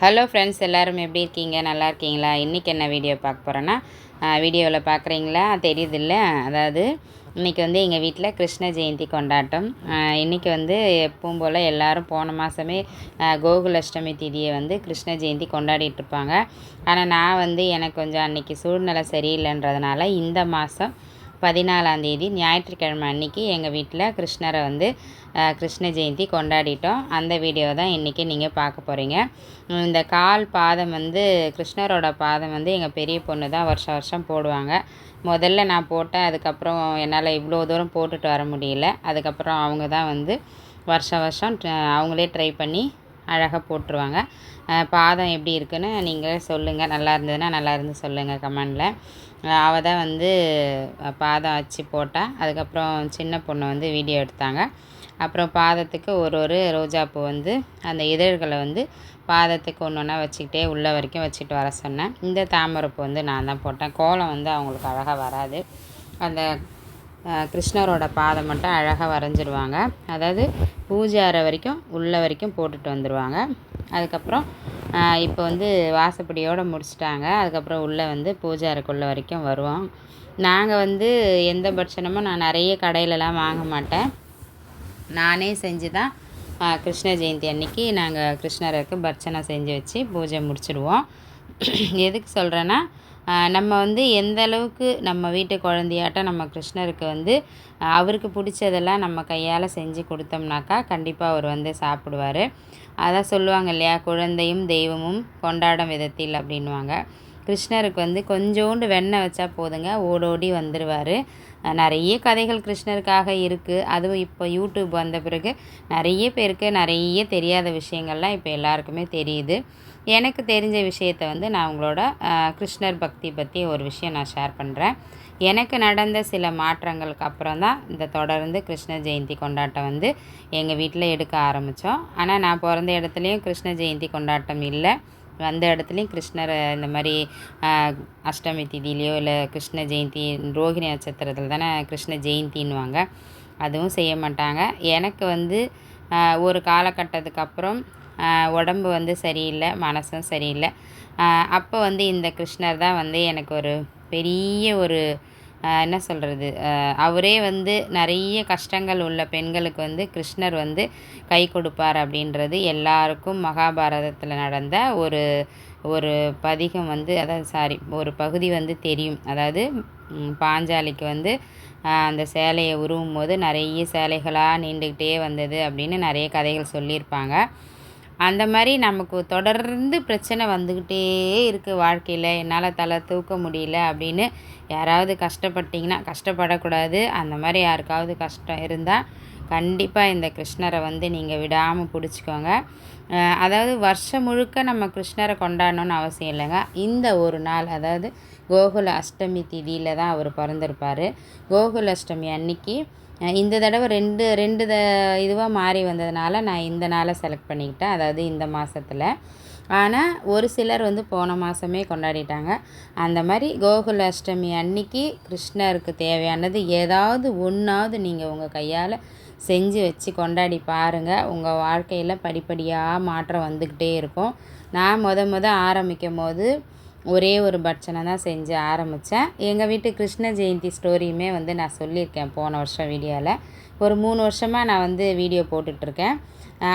Hello friends எல்லோரும் எப்படி இருக்கீங்க? நல்லா இருக்கீங்களா? இன்றைக்கி என்ன வீடியோ பார்க்க போகிறேன்னா வீடியோவில் பார்க்குறீங்களா? தெரியுதில்ல? அதாவது இன்றைக்கி வந்து எங்கள் வீட்டில் கிருஷ்ண ஜெயந்தி கொண்டாட்டம். இன்றைக்கி வந்து எப்பவும் போல் எல்லோரும் போன மாதமே கோகுலஷ்டமி திதியை வந்து கிருஷ்ண ஜெயந்தி கொண்டாடிட்டு இருப்பாங்க. ஆனால் நான் வந்து எனக்கு கொஞ்சம் அன்றைக்கி சூழ்நிலை சரியில்லைன்றதுனால இந்த மாதம் பதினாலாந்தேதி ஞாயிற்றுக்கிழமை அன்றைக்கி எங்கள் வீட்டில் கிருஷ்ணரை வந்து கிருஷ்ண ஜெயந்தி கொண்டாடிட்டோம். அந்த வீடியோ தான் இன்றைக்கி நீங்கள் பார்க்க போகிறீங்க இந்த கால் பாதம் வந்து கிருஷ்ணரோட பாதம் வந்து எங்கள் பெரிய பொண்ணு தான் வருஷம் வருஷம் போடுவாங்க. முதல்ல நான் போட்டேன் அதுக்கப்புறம் என்னால் இவ்வளோ தூரம் போட்டுட்டு வர முடியல. அதுக்கப்புறம் அவங்க தான் வந்து வருஷம் வருஷம் அவங்களே ட்ரை பண்ணி அழகாக போட்டுருவாங்க. பாதம் எப்படி இருக்குன்னு நீங்களே சொல்லுங்கள் நல்லா இருந்ததுன்னா நல்லா இருந்து சொல்லுங்கள் கமெண்டில். அவள் தான் வந்து பாதம் வச்சு போட்டால் அதுக்கப்புறம் சின்ன பொண்ணு வந்து வீடியோ எடுத்தாங்க. அப்புறம் பாதத்துக்கு ஒரு ஒரு ரோஜாப்பூ வந்து அந்த இதழ்களை வந்து பாதத்துக்கு ஒன்று ஒன்றா வச்சுக்கிட்டே உள்ள வரைக்கும் வச்சுட்டு வர சொன்னேன். இந்த தாமரைப்பூ வந்து நான் தான் போட்டேன். கோலம் வந்து அவங்களுக்கு அழகாக வராது. அந்த கிருஷ்ணரோட பாதம் மட்டும் அழகாக வரைஞ்சிருவாங்க. அதாவது பூஜை அறை வரைக்கும் உள்ள வரைக்கும் போட்டுட்டு வந்துடுவாங்க அதுக்கப்புறம் இப்போ வந்து வாசப்படியோடு முடிச்சிட்டாங்க. அதுக்கப்புறம் உள்ளே வந்து பூஜை அறைக்குள்ளே வரைக்கும் வருவோம். நாங்கள் வந்து எந்த பட்சணமும் நான் நிறைய கடையிலலாம் வாங்க மாட்டேன். நானே செஞ்சு தான் கிருஷ்ண ஜெயந்தி அன்னைக்கு நாங்கள் கிருஷ்ணருக்கு பட்சணம் செஞ்சு வச்சு பூஜை முடிச்சிடுவோம். எதுக்கு சொல்கிறேன்னா நம்ம வந்து எந்த அளவுக்கு நம்ம வீட்டு குழந்தையாட்டம் நம்ம கிருஷ்ணருக்கு வந்து அவருக்கு பிடிச்சதெல்லாம் நம்ம கையால் செஞ்சு கொடுத்தோம்னாக்கா கண்டிப்பாக அவர் வந்து சாப்பிடுவார். அதான் சொல்லுவாங்க இல்லையா குழந்தையும் தெய்வமும் கொண்டாடும் விதத்தில் அப்படின்வாங்க கிருஷ்ணருக்கு வந்து கொஞ்சோண்டு வெண்ணெய் வச்சா போதுங்க ஓடோடி வந்துடுவார் நிறைய கதைகள் கிருஷ்ணருக்காக இருக்குது அதுவும் இப்போ யூடியூப் வந்த பிறகு நிறைய பேருக்கு நிறைய தெரியாத விஷயங்கள்லாம் இப்போ எல்லாருக்குமே தெரியுது. எனக்கு தெரிஞ்ச விஷயத்த வந்து நான் உங்களோட கிருஷ்ணர் பக்தி பற்றி ஒரு விஷயம் நான் ஷேர் பண்ணுறேன் எனக்கு நடந்த சில மாற்றங்களுக்கு அப்புறம் தான் இந்த தொடர்ந்து கிருஷ்ண ஜெயந்தி கொண்டாட்டம் வந்து எங்கள் வீட்டில் எடுக்க ஆரம்பித்தோம் ஆனால் நான் பிறந்த இடத்துலையும் கிருஷ்ண ஜெயந்தி கொண்டாட்டம் இல்லை. வந்த இடத்துலையும் கிருஷ்ணரை இந்த மாதிரி அஷ்டமி திதியிலையோ இல்லை கிருஷ்ண ஜெயந்தி ரோஹிணி நட்சத்திரத்தில் தானே கிருஷ்ண ஜெயந்தின்வாங்க அதுவும் செய்ய மாட்டாங்க. எனக்கு வந்து ஒரு காலகட்டத்துக்கு அப்புறம் உடம்பு வந்து சரியில்லை மனசும் சரியில்லை. அப்போ வந்து இந்த கிருஷ்ணர் தான் வந்து எனக்கு ஒரு பெரிய ஒரு என்ன சொல்கிறது அவரே வந்து நிறைய கஷ்டங்கள் உள்ள பெண்களுக்கு வந்து கிருஷ்ணர் வந்து கை கொடுப்பார் அப்படின்றது எல்லாருக்கும் மகாபாரதத்தில் நடந்த ஒரு ஒரு பதிகம் வந்து அதாவது சாரி ஒரு பகுதி வந்து தெரியும். அதாவது பாஞ்சாலிக்கு வந்து அந்த சேலையை உருவும் போது நிறைய சேலைகளாக நீண்டுக்கிட்டே வந்தது அப்படின்னு நிறைய கதைகள் சொல்லியிருப்பாங்க. அந்த மாதிரி நமக்கு தொடர்ந்து பிரச்சனை வந்துக்கிட்டே இருக்குது வாழ்க்கையில். என்னால் தலை தூக்க முடியல அப்படின்னு யாராவது கஷ்டப்பட்டிங்கன்னா கஷ்டப்படக்கூடாது. அந்த மாதிரி யாருக்காவது கஷ்டம் இருந்தால் கண்டிப்பாக இந்த கிருஷ்ணரை வந்து நீங்கள் விடாமல் பிடிச்சிக்கோங்க. அதாவது வருஷம் முழுக்க நம்ம கிருஷ்ணரை கொண்டாடணுன்னு அவசியம் இல்லைங்க. இந்த ஒரு நாள் அதாவது கோகுல அஷ்டமி திதியில் தான் அவர் பிறந்திருப்பார். கோகுல அஷ்டமி அன்னைக்கு இந்த தடவை ரெண்டு ரெண்டு த இதுவாக மாறி வந்ததுனால நான் இந்த நாளை செலக்ட் பண்ணிக்கிட்டேன். அதாவது இந்த மாதத்தில் ஆனால் ஒரு சிலர் வந்து போன மாதமே கொண்டாடிட்டாங்க. அந்த மாதிரி கோகுல அஷ்டமி அன்னைக்கு கிருஷ்ணருக்கு தேவையானது ஏதாவது ஒன்றாவது நீங்கள் உங்கள் கையால் செஞ்சு வச்சு கொண்டாடி பாருங்கள் உங்கள் வாழ்க்கையில் படிப்படியாக மாற்றம் வந்துக்கிட்டே இருக்கும். நான் முத முத ஆரம்பிக்கும் போது ஒரே ஒரு பட்சனை தான் செஞ்சு ஆரம்பித்தேன். எங்கள் வீட்டு கிருஷ்ண ஜெயந்தி ஸ்டோரியுமே வந்து நான் சொல்லியிருக்கேன் போன வருஷம் வீடியோவில். ஒரு மூணு வருஷமாக நான் வந்து வீடியோ போட்டுட்ருக்கேன்.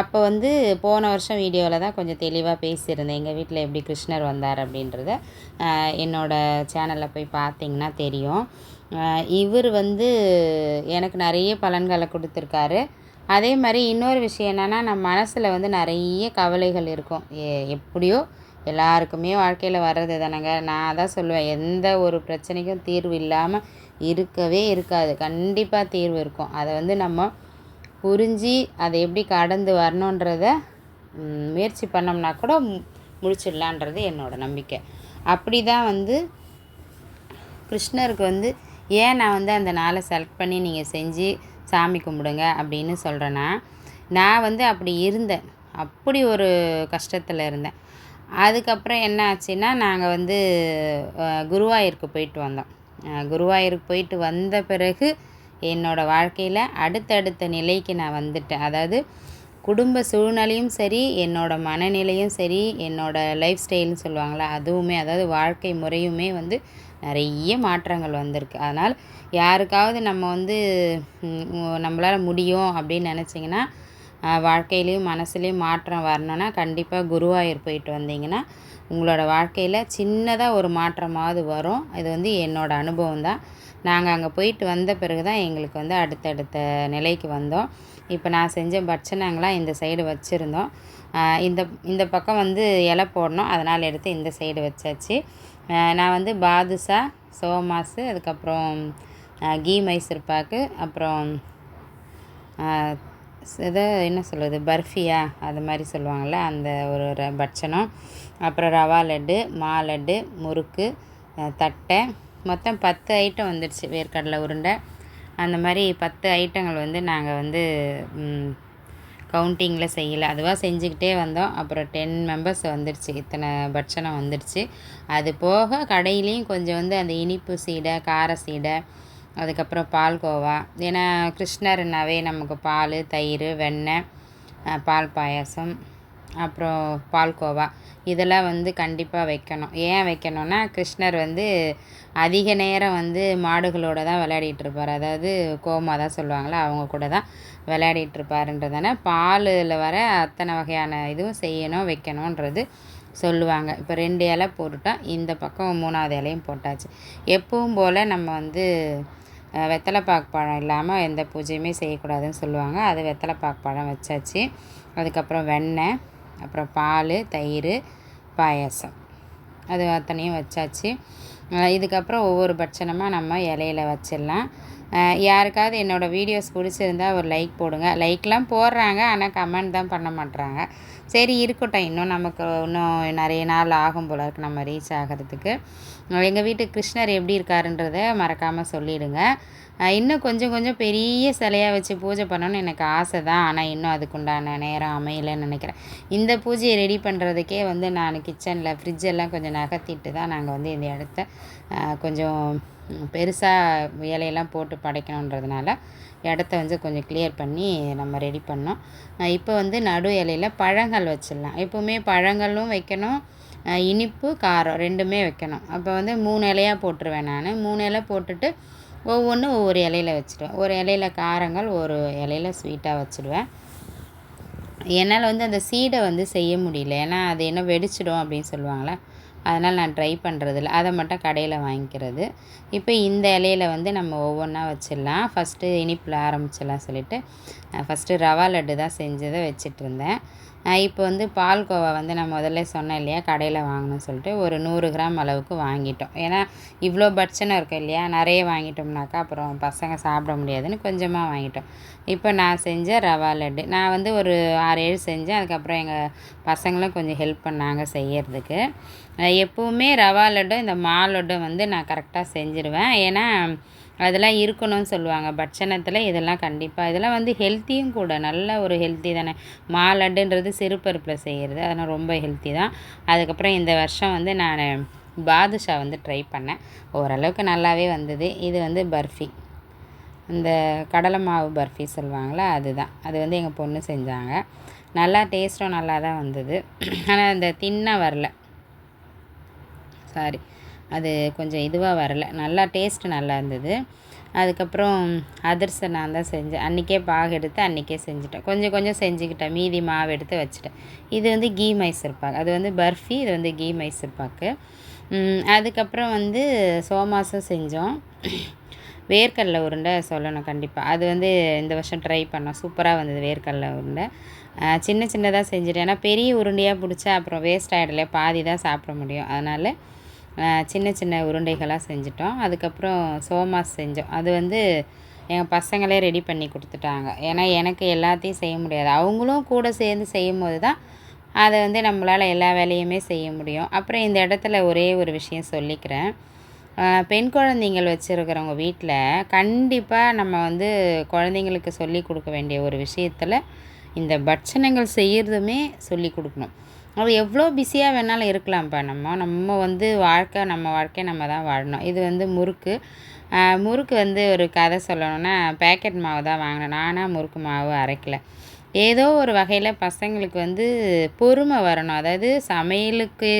அப்போ வந்து போன வருஷம் வீடியோவில் தான் கொஞ்சம் தெளிவாக பேசியிருந்தேன். எங்கள் வீட்டில் எப்படி கிருஷ்ணர் வந்தார் அப்படின்றத என்னோடய சேனலில் போய் பார்த்தீங்கன்னா தெரியும். இவர் வந்து எனக்கு நிறைய பலன்களை கொடுத்துருக்காரு. அதே மாதிரி இன்னொரு விஷயம் என்னென்னா நம்ம மனசில் வந்து நிறைய கவலைகள் இருக்கும். எப்படியோ எல்லாருக்குமே வாழ்க்கையில் வர்றது தானேங்க. நான் தான் சொல்லுவேன் எந்த ஒரு பிரச்சனைக்கும் தீர்வு இல்லாமல் இருக்கவே இருக்காது. கண்டிப்பாக தீர்வு இருக்கும். அதை வந்து நம்ம புரிஞ்சு அதை எப்படி கடந்து வரணுன்றத முயற்சி பண்ணோம்னா கூட முடிச்சிடலான்றது என்னோடய நம்பிக்கை. அப்படி தான் வந்து கிருஷ்ணருக்கு வந்து ஏன் நான் வந்து அந்த நாளை செலக்ட் பண்ணி நீங்கள் செஞ்சு சாமி கும்பிடுங்க? அப்படின்னு சொல்கிறேன்னா நான் வந்து அப்படி இருந்தேன். அப்படி ஒரு கஷ்டத்தில் இருந்தேன். அதுக்கப்புறம் என்ன ஆச்சுன்னா நாங்கள் வந்து குருவாயூருக்கு போயிட்டு வந்தோம். குருவாயூருக்கு போயிட்டு வந்த பிறகு என்னோடய வாழ்க்கையில் அடுத்தடுத்த நிலைக்கு நான் வந்துட்டேன். அதாவது குடும்ப சூழ்நிலையும் சரி என்னோடய மனநிலையும் சரி என்னோடய லைஃப் ஸ்டைல்னு சொல்லுவாங்களா அதுவுமே அதாவது வாழ்க்கை முறையுமே வந்து நிறைய மாற்றங்கள் வந்திருக்கு. அதனால் யாருக்காவது நம்ம வந்து நம்மளால் முடியும் அப்படின்னு நினச்சிங்கன்னா வாழ்க்கையிலையும் மனசுலேயும் மாற்றம் வரணுன்னா கண்டிப்பாக குருவாயூர் போயிட்டு வந்தீங்கன்னா உங்களோட வாழ்க்கையில் சின்னதாக ஒரு மாற்றமாவது வரும். இது வந்து என்னோடய அனுபவம் தான். நாங்கள் அங்கே போயிட்டு வந்த பிறகு தான் எங்களுக்கு வந்து அடுத்தடுத்த நிலைக்கு வந்தோம். இப்போ நான் செஞ்ச பட்சணங்களாம் இந்த சைடு வச்சுருந்தோம். இந்த இந்த பக்கம் வந்து இலை போடணும். அதனால் எடுத்து இந்த சைடு வச்சாச்சு. நான் வந்து பாதுஷா சோமாஸு அதுக்கப்புறம் கீ மைசூர் பாக்கு அப்புறம் இதை என்ன சொல்கிறது பர்ஃபியா அது மாதிரி சொல்லுவாங்கள்ல அந்த ஒரு பட்சணம். அப்புறம் ரவா லட்டு மா லட்டு முறுக்கு தட்டை. மொத்தம் பத்து ஐட்டம் வந்துடுச்சு வேர்க்கடலை உருண்டை. அந்த மாதிரி பத்து ஐட்டங்கள் வந்து நாங்கள் வந்து கவுண்டிங்கில் செய்யலை. அதுவாக செஞ்சுக்கிட்டே வந்தோம். அப்புறம் டென் மெம்பர்ஸ் வந்துடுச்சு இத்தனை பட்சணம் வந்துடுச்சு அது போக கடையிலையும் கொஞ்சம் வந்து அந்த இனிப்பு சீடை கார சீடை அதுக்கப்புறம் பால்கோவா ஏன்னா கிருஷ்ணர்னாவே நமக்கு பால் தயிர் வெண்ணெய் பால் பாயாசம் அப்புறம் பால்கோவா இதெல்லாம் வந்து கண்டிப்பாக வைக்கணும். ஏன் வைக்கணும்னா கிருஷ்ணர் வந்து அதிக நேரம் வந்து மாடுகளோட தான் விளையாடிட்டு இருப்பார். அதாவது கோமா தான் சொல்லுவாங்களா அவங்க கூட தான் விளையாடிட்டு இருப்பாருன்றதான பாலில் வர அத்தனை வகையான இதுவும் செய்யணும் வைக்கணுன்றது சொல்லுவாங்க. இப்போ ரெண்டு இலை போட்டுட்டால் இந்த பக்கம் மூணாவது இலையும் போட்டாச்சு. எப்பவும் போல் நம்ம வந்து வெத்தலைப்பாக்கு பழம் இல்லாமல் எந்த பூஜையுமே செய்யக்கூடாதுன்னு சொல்லுவாங்க. அது வெத்தலைப்பாக்கு பழம் வச்சாச்சு. அதுக்கப்புறம் வெண்ணெய் அப்புறம் பால் தயிர் பாயாசம். அது அத்தனையும் வச்சாச்சு. இதுக்கப்புறம் ஒவ்வொரு பட்சணமாக நம்ம இலையில வச்சிடலாம். யாருக்காவது என்னோடய வீடியோஸ் பிடிச்சிருந்தா ஒரு லைக் போடுங்க. லைக்லாம் போடுறாங்க ஆனால் கமெண்ட் தான் பண்ண மாட்டுறாங்க சரி இருக்கட்டும். இன்னும் நமக்கு இன்னும் நிறைய நாள் ஆகும் போல இருக்குது நம்ம ரீச் ஆகிறதுக்கு. எங்கள் வீட்டு கிருஷ்ணர் எப்படி இருக்காருன்றத மறக்காமல் சொல்லிவிடுங்க இன்னும் கொஞ்சம் கொஞ்சம் பெரிய சிலையாக வச்சு பூஜை பண்ணணும்னு எனக்கு ஆசை தான். ஆனால் இன்னும் அதுக்குண்டான நேரம் அமையலைன்னு நினைக்கிறேன். இந்த பூஜையை ரெடி பண்ணுறதுக்கே வந்து நான் கிச்சனில் ஃப்ரிட்ஜெல்லாம் கொஞ்சம் நகர்த்திட்டு தான் நாங்கள் வந்து இந்த இடத்த கொஞ்சம் பெருசாக இலையெல்லாம் போட்டு படைக்கணுன்றதுனால இடத்த வந்து கொஞ்சம் கிளியர் பண்ணி நம்ம ரெடி பண்ணோம். இப்போ வந்து நடு இலையில் பழங்கள் வச்சிடலாம். எப்போவுமே பழங்களும் வைக்கணும். இனிப்பு காரம் ரெண்டுமே வைக்கணும். அப்போ வந்து மூணு இலையாக போட்டுருவேன் நான். மூணு இலை போட்டுட்டு ஒவ்வொன்றும் ஒவ்வொரு இலையில வச்சுடுவேன். ஒரு இலையில காரங்கள் ஒரு இலையில ஸ்வீட்டாக வச்சுடுவேன். என்னால் வந்து அந்த சீடை வந்து செய்ய முடியல. ஏன்னா அது என்ன வெடிச்சிடும் அப்படின்னு சொல்லுவாங்களே அதனால் நான் ட்ரை பண்ணுறதில்ல அதை மட்டும் கடையில் வாங்கிக்கிறது. இப்போ இந்த இலையில வந்து நம்ம ஒவ்வொன்றா வச்சிடலாம். ஃபஸ்ட்டு இனிப்பில் ஆரம்பிச்சிடலாம் சொல்லிவிட்டு ஃபஸ்ட்டு ரவா லட்டு தான் செஞ்சதை வச்சிட்ருந்தேன் இப்போ வந்து பால்கோவா வந்து நான் முதல்ல சொன்னேன் இல்லையா கடையில் வாங்கணும்னு சொல்லிட்டு ஒரு நூறு கிராம் அளவுக்கு வாங்கிட்டோம். ஏன்னா இவ்வளோ பட்சணம் இருக்குது இல்லையா நிறைய வாங்கிட்டோம்னாக்கா அப்புறம் பசங்க சாப்பிட முடியாதுன்னு கொஞ்சமாக வாங்கிட்டோம். இப்போ நான் செஞ்ச ரவா லட்டு நான் வந்து ஒரு ஆறு ஏழு செஞ்சேன். அதுக்கப்புறம் எங்கள் பசங்களும் கொஞ்சம் ஹெல்ப் பண்ணாங்க செய்யறதுக்கு. எப்போவுமே ரவா லட்டும் இந்த மா லட்டும் வந்து நான் கரெக்டாக செஞ்சுருவேன். ஏன்னா அதெல்லாம் இருக்கணும்னு சொல்லுவாங்க. பட்சணத்தில் இதெல்லாம் கண்டிப்பாக இதெல்லாம் வந்து ஹெல்த்தியும் கூட நல்ல ஒரு ஹெல்த்தி தானே. மா லட்டுன்றது சிறுபருப்பில் செய்கிறது அதெல்லாம் ரொம்ப ஹெல்த்தி தான். அதுக்கப்புறம் இந்த வருஷம் வந்து நான் பாதுஷா வந்து ட்ரை பண்ணேன். ஓரளவுக்கு நல்லாவே வந்தது. இது வந்து பர்ஃபி. இந்த கடலை மாவு பர்ஃபி சொல்லுவாங்களா அதுதான். அது வந்து எங்கள் பொண்ணு செஞ்சாங்க. நல்லா டேஸ்ட்டும் நல்லா தான் வந்தது. ஆனால் அந்த தின்னாக வரல. சாரி அது கொஞ்சம் இதுவாக வரல. நல்லா டேஸ்ட்டு நல்லா இருந்தது. அதுக்கப்புறம் அதிரசை நான் தான் செஞ்சேன் அன்றைக்கே பாகு எடுத்து அன்றைக்கே செஞ்சுட்டேன். கொஞ்சம் கொஞ்சம் செஞ்சுக்கிட்டேன். மீதி மாவு எடுத்து வச்சுட்டேன். இது வந்து கீ மைசூர் பாக்கு அது வந்து பர்ஃபி இது வந்து கீ மைசூர் பாக்கு. அதுக்கப்புறம் வந்து சோமாசம் செஞ்சோம். வேர்க்கடலை உருண்டை சொல்லணும் கண்டிப்பாக அது வந்து இந்த வருஷம் ட்ரை பண்ணோம். சூப்பராக வந்தது வேர்க்கடலை உருண்டை. சின்ன சின்னதாக செஞ்சுட்டேன். ஏன்னா பெரிய உருண்டையாக பிடிச்சா அப்புறம் வேஸ்ட் ஆகிடல பாதி தான் சாப்பிட முடியும். அதனால் சின்ன சின்ன உருண்டைகளாக செஞ்சிட்டோம். அதுக்கப்புறம் சோமாஸ் செஞ்சோம். அது வந்து எங்கள் பசங்களே ரெடி பண்ணி கொடுத்துட்டாங்க. ஏன்னா எனக்கு எல்லாத்தையும் செய்ய முடியாது. அவங்களும் கூட சேர்ந்து செய்யும் போது தான் அதை வந்து நம்மளால் எல்லா வேலையுமே செய்ய முடியும். அப்புறம் இந்த இடத்துல ஒரே ஒரு விஷயம் சொல்லிக்கிறேன். பெண் குழந்தைங்கள் வச்சுருக்கிறவங்க வீட்டில் கண்டிப்பாக நம்ம வந்து குழந்தைங்களுக்கு சொல்லி கொடுக்க வேண்டிய ஒரு விஷயத்தில் இந்த பட்சணங்கள் செய்கிறதுமே சொல்லி கொடுக்கணும். அது எவ்வளோ பிஸியாக வேணாலும் இருக்கலாம்ப்பா. நம்ம நம்ம வந்து வாழ்க்கை நம்ம வாழ்க்கையை நம்ம தான் வாழணும். இது வந்து முறுக்கு. முறுக்கு வந்து ஒரு கதை சொல்லணும்னா பேக்கெட் மாவு தான் வாங்கினேன். நானாக முறுக்கு மாவு அரைக்கல. ஏதோ ஒரு வகையில் பசங்களுக்கு வந்து பொறுமை வரணும். அதாவது சமையலுக்கு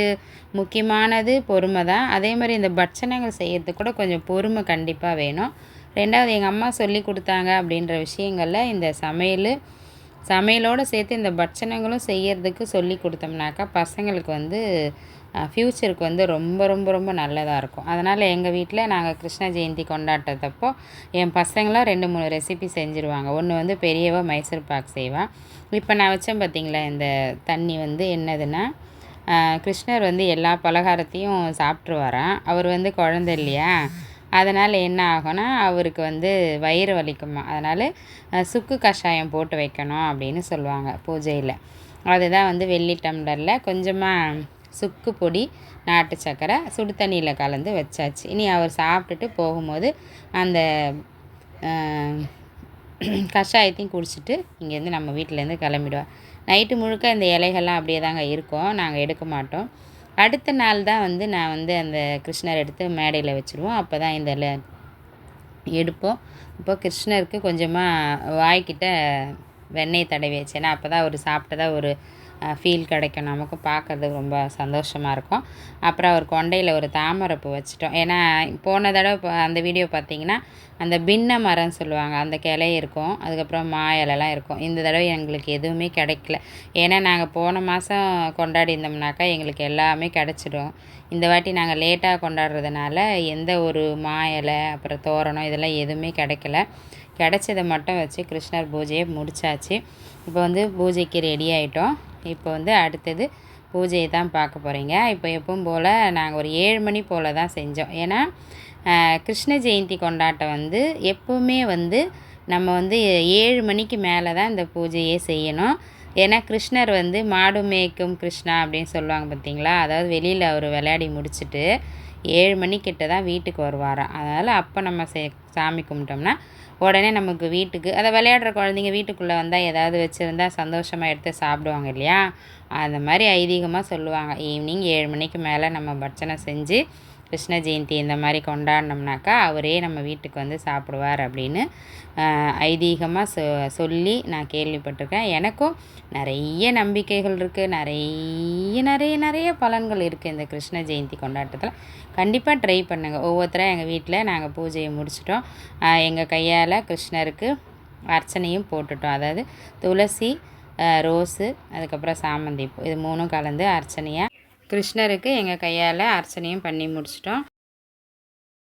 முக்கியமானது பொறுமை தான். அதே மாதிரி இந்த பட்சணங்கள் செய்யறதுக்கு கூட கொஞ்சம் பொறுமை கண்டிப்பாக வேணும். ரெண்டாவது எங்கள் அம்மா சொல்லி கொடுத்தாங்க அப்படின்ற விஷயங்களில் இந்த சமையல் சமையலோடு சேர்த்து இந்த பட்சணங்களும் செய்யறதுக்கு சொல்லி கொடுத்தோம்னாக்கா பசங்களுக்கு வந்து ஃப்யூச்சருக்கு வந்து ரொம்ப ரொம்ப ரொம்ப நல்லதாக இருக்கும். அதனால் எங்கள் வீட்டில் நாங்கள் கிருஷ்ண ஜெயந்தி கொண்டாட்டத்தப்போ என் பசங்களாம் ரெண்டு மூணு ரெசிபி செஞ்சுருவாங்க. ஒன்று வந்து பெரியவ மைசூர் பாக் செய்வான் இப்போ நான் வச்சேன் பார்த்தீங்களா இந்த தண்ணி வந்து என்னதுன்னா கிருஷ்ணர் வந்து எல்லா பலகாரத்தையும் சாப்பிட்ருவாராம் அவர் வந்து குழந்த இல்லையா? அதனால் என்ன ஆகும்னா அவருக்கு வந்து வயிறு வலிக்குமா. அதனால் சுக்கு கஷாயம் போட்டு வைக்கணும் அப்படின்னு சொல்லுவாங்க பூஜையில். அதுதான் வந்து வெள்ளி டம்ளரில் கொஞ்சமாக சுக்கு பொடி நாட்டு சக்கரை சுடு தண்ணியில் கலந்து வச்சாச்சு. இனி அவர் சாப்பிட்டுட்டு போகும்போது அந்த கஷாயத்தையும் குடிச்சிட்டு இங்கேருந்து நம்ம வீட்டிலேருந்து கிளம்பிடுவார். நைட்டு முழுக்க இந்த இலைகள்லாம் அப்படியே தாங்க இருக்கும். நாங்கள் எடுக்க மாட்டோம். அடுத்த நாள் தான் வந்து நான் வந்து அந்த கிருஷ்ணர் எடுத்து மேடையில் வச்சுருவோம். அப்போ தான் இந்த எடுப்போம். இப்போ கிருஷ்ணருக்கு கொஞ்சமாக வாய்க்கிட்ட வெண்ணெய் தடவி வச்சேன்னா அப்போ தான் அவர் சாப்பிட்டதா ஒரு ஃபீல் கிடைக்கும். நமக்கும் பார்க்கறது ரொம்ப சந்தோஷமாக இருக்கும். அப்புறம் அவர் கொண்டையில் ஒரு தாமரைப்பூ வச்சுட்டோம். ஏன்னா போன தடவை அந்த வீடியோ பார்த்தீங்கன்னா அந்த பின்ன மரம்னு சொல்லுவாங்க. அந்த கிளை இருக்கும். அதுக்கப்புறம் மா இலெல்லாம் இருக்கும். இந்த தடவை எங்களுக்கு எதுவுமே கிடைக்கல. ஏன்னா நாங்கள் போன மாதம் கொண்டாடி இருந்தோம்னாக்கா எங்களுக்கு எல்லாமே கிடச்சிடும். இந்த வாட்டி நாங்கள் லேட்டாக கொண்டாடுறதுனால எந்த ஒரு மா இலை அப்புறம் தோரணம் இதெல்லாம் எதுவுமே கிடைக்கல. கிடச்சதை மட்டும் வச்சு கிருஷ்ணர் பூஜையை முடித்தாச்சு இப்போ வந்து பூஜைக்கு ரெடி ஆகிட்டோம் இப்போ வந்து அடுத்தது பூஜையை தான் பார்க்க போகிறீங்க இப்போ எப்பவும் போல் நாங்கள் ஒரு ஏழு மணி போல் தான் செஞ்சோம். ஏன்னா கிருஷ்ண ஜெயந்தி கொண்டாட்டம் வந்து எப்போவுமே வந்து நம்ம வந்து ஏழு மணிக்கு மேலே தான் இந்த பூஜையே செய்யணும். ஏன்னா கிருஷ்ணர் வந்து மாடு மேய்க்கும் கிருஷ்ணா அப்படின்னு சொல்லுவாங்க பார்த்தீங்களா அதாவது வெளியில் அவர் விளையாடி முடிச்சுட்டு ஏழு மணிக்கிட்ட தான் வீட்டுக்கு வருவாராம். அதனால் அப்போ நம்ம சே சாமி கும்பிட்டோம்னா உடனே நமக்கு வீட்டுக்கு அதை விளையாடுற குழந்தைங்க வீட்டுக்குள்ளே வந்தால் ஏதாவது வச்சுருந்தா சந்தோஷமாக எடுத்து சாப்பிடுவாங்க இல்லையா? அந்த மாதிரி ஐதீகமாக சொல்லுவாங்க. ஈவினிங் ஏழு மணிக்கு மேலே நம்ம பட்சனை செஞ்சு கிருஷ்ண ஜெயந்தி இந்த மாதிரி கொண்டாடினோம்னாக்கா அவரே நம்ம வீட்டுக்கு வந்து சாப்பிடுவார் அப்படின்னு ஐதீகமாக சொ சொல்லி நான் கேள்விப்பட்டிருக்கேன். எனக்கும் நிறைய நம்பிக்கைகள் இருக்குது நிறைய நிறைய நிறைய பலன்கள் இருக்குது இந்த கிருஷ்ண ஜெயந்தி கொண்டாட்டத்தில். கண்டிப்பாக ட்ரை பண்ணுங்கள் ஒவ்வொருத்தரும் எங்கள் வீட்டில் நாங்கள் பூஜையை முடிச்சிட்டோம். எங்கள் கையால் கிருஷ்ணருக்கு அர்ச்சனையும் போட்டுட்டோம். அதாவது துளசி ரோஸு அதுக்கப்புறம் சாமந்தி பூ இது மூணும் கலந்து அர்ச்சனையாக கிருஷ்ணருக்கு எங்கள் கையால் அர்ச்சனையும் பண்ணி முடிச்சிட்டோம்.